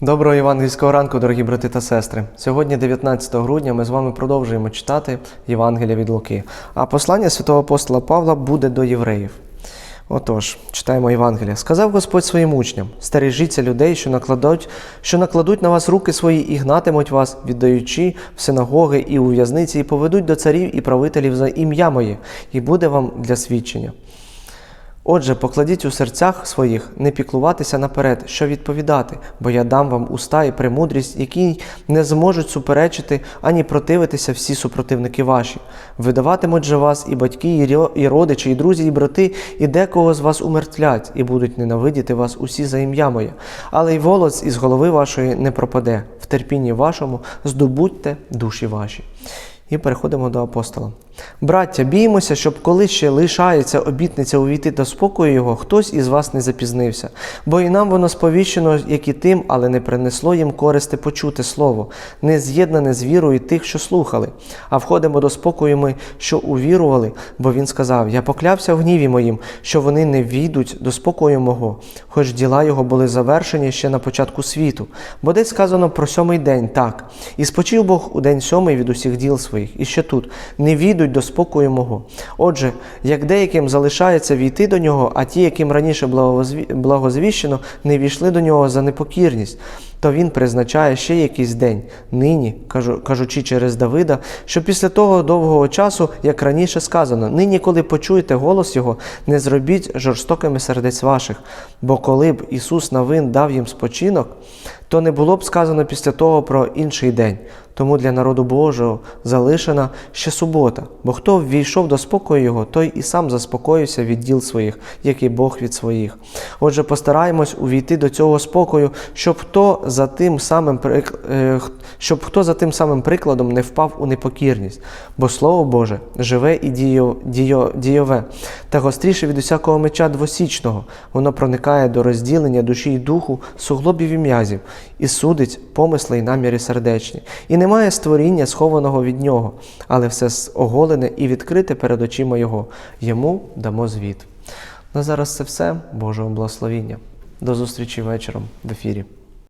Доброго євангельського ранку, дорогі брати та сестри. Сьогодні, 19 грудня, ми з вами продовжуємо читати Євангелія від Луки. А послання святого апостола Павла буде до євреїв. Отож, читаємо Євангелія. Сказав Господь своїм учням: стережіться людей, що накладуть, що накладуть на вас руки свої і гнатимуть вас, віддаючи в синагоги і у в'язниці, і поведуть до царів і правителів за ім'я моє, і буде вам для свідчення. Отже, покладіть у серцях своїх не піклуватися наперед, що відповідати, бо я дам вам уста і премудрість, які не зможуть суперечити ані противитися всі супротивники ваші. Видаватимуть же вас і батьки, і родичі, і друзі, і брати, і декого з вас умертвлять, і будуть ненавидіти вас усі за ім'я моє. Але й волоць із голови вашої не пропаде. В терпінні вашому здобудьте душі ваші. І переходимо до апостола. Браття, біймося, щоб коли ще лишається обітниця увійти до спокою його, хтось із вас не запізнився. Бо і нам воно сповіщено, як і тим, але не принесло їм користи почути слово, не з'єднане з вірою тих, що слухали. А входимо до спокою ми, що увірували, бо він сказав: Я поклявся в гніві моїм, що вони не війдуть до спокою мого, хоч діла його були завершені ще на початку світу. Бо десь сказано про сьомий день так. І спочив Бог у день сьомий від усіх діл своїх. І ще тут не війдуть до спокою мого. Отже, як деяким залишається війти до нього, а ті, яким раніше благозвіщено, не війшли до нього за непокірність, то він призначає ще якийсь день, нині, кажу, кажучи через Давида, що після того довгого часу, як раніше сказано, нині, коли почуєте голос Його, не зробіть жорстокими сердець ваших. Бо коли б Ісус Навин дав їм спочинок, то не було б сказано після того про інший день. Тому для народу Божого залишена ще субота. Бо хто ввійшов до спокою Його, той і сам заспокоївся від діл своїх, як і Бог від своїх. Отже, постараємось увійти до цього спокою, щоб хто за тим самим е, щоб хто за тим самим прикладом не впав у непокірність. Бо Слово Боже живе і діyo, діyo, дійове, та гостріше від усякого меча двосічного. Воно проникає до розділення душі й духу, суглобів і м'язів, і судить помисли й наміри сердечні. І немає створіння, схованого від нього, але все оголене і відкрите перед очима Його. Йому дамо звіт. На зараз це все. Божого благословіння. До зустрічі вечором в ефірі.